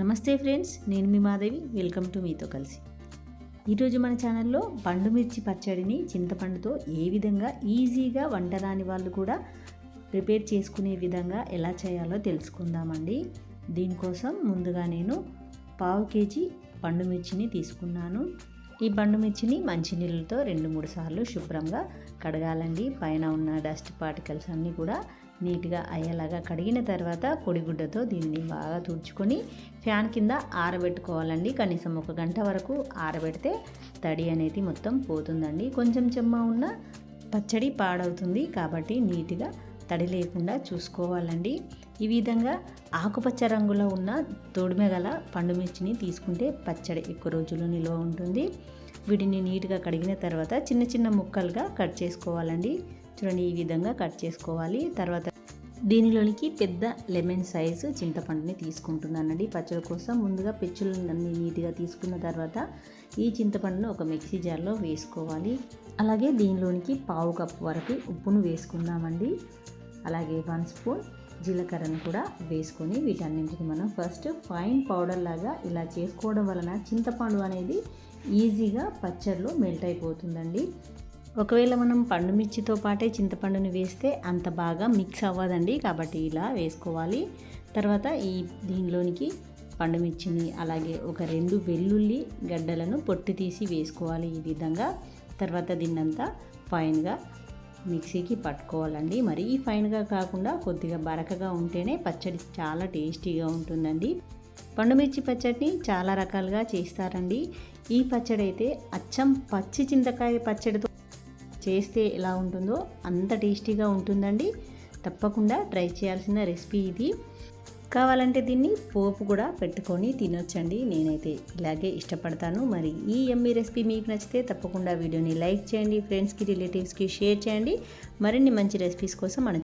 నమస్తే ఫ్రెండ్స్ నేను మీ Madhavi. Welcome to మీతో కలిసి. ఈరోజు మన ఛానల్లో పండు మిర్చి పచ్చడిని చింతపండుతో ఏ విధంగా ఈజీగా వంట రాని వాళ్ళు కూడా ప్రిపేర్ చేసుకునే విధంగా ఎలా చేయాలో తెలుసుకుందామండి. దీనికోసం ముందుగా నేను పావు కేజీ పండు మిర్చిని తీసుకున్నాను. ఈ పండు మిర్చిని మంచినీళ్ళతో రెండు మూడు సార్లు శుభ్రంగా కడగాలండి. పైన ఉన్న డస్ట్ పార్టికల్స్ అన్నీ కూడా నీట్గా అయ్యేలాగా కడిగిన తర్వాత పొడిగుడ్డతో దీన్ని బాగా తుడుచుకొని ఫ్యాన్ కింద ఆరబెట్టుకోవాలండి. కనీసం ఒక గంట వరకు ఆరబెడితే తడి అనేది మొత్తం పోతుందండి. కొంచెం చెమ్మ ఉన్న పచ్చడి పాడవుతుంది కాబట్టి నీట్గా తడి లేకుండా చూసుకోవాలండి. ఈ విధంగా ఆకుపచ్చ రంగులో ఉన్న తోడుమె గల పండుమిర్చిని తీసుకుంటే పచ్చడి ఎక్కువ రోజులు నిల్వ ఉంటుంది. వీటిని నీట్గా కడిగిన తర్వాత చిన్న చిన్న ముక్కలుగా కట్ చేసుకోవాలండి. చూడండి ఈ విధంగా కట్ చేసుకోవాలి. తర్వాత దీనిలోనికి పెద్ద లెమన్ సైజు చింతపండుని తీసుకుంటున్నానండి. పచ్చడి కోసం ముందుగా పెచ్చులన్నీ నీట్గా తీసుకున్న తర్వాత ఈ చింతపండును ఒక మిక్సీ జార్లో వేసుకోవాలి. అలాగే దీనిలోనికి పావు కప్పు వరకు ఉప్పును వేసుకుందామండి. అలాగే వన్ స్పూన్ జీలకర్రను కూడా వేసుకొని వీటన్నింటిని మనం ఫస్ట్ ఫైన్ పౌడర్ లాగా ఇలా చేసుకోవడం వలన చింతపండు అనేది ఈజీగా పచ్చడిలో మెల్ట్ అయిపోతుందండి. ఒకవేళ మనం పండు మిర్చితో పాటే చింతపండుని వేస్తే అంత బాగా మిక్స్ అవ్వదండి కాబట్టి ఇలా వేసుకోవాలి. తర్వాత ఈ దీనిలోనికి పండుమిర్చిని అలాగే ఒక రెండు వెల్లుల్లి గడ్డలను పొట్టి తీసి వేసుకోవాలి ఈ విధంగా. తర్వాత దీన్నంతా ఫైన్గా మిక్సీకి పట్టుకోవాలండి. మరీ ఫైన్గా కాకుండా కొద్దిగా బరకగా ఉంటేనే పచ్చడి చాలా టేస్టీగా ఉంటుందండి. పండుమిర్చి పచ్చడిని చాలా రకాలుగా చేస్తారండి. ఈ పచ్చడి అయితే అచ్చం పచ్చి చింతకాయ పచ్చడితో చేస్తే ఎలా ఉంటుందో అంత టేస్టీగా ఉంటుందండి. తప్పకుండా ట్రై చేయాల్సిన రెసిపీ ఇది. కావాలంటే దీన్ని పోపు కూడా పెట్టుకొని తినొచ్చండి. నేనైతే ఇలాగే ఇష్టపడతాను. మరి ఈ ఎమ్మీ రెసిపీ మీకు నచ్చితే తప్పకుండా వీడియోని లైక్ చేయండి. ఫ్రెండ్స్కి రిలేటివ్స్కి షేర్ చేయండి. మరిన్ని మంచి రెసిపీస్ కోసం మన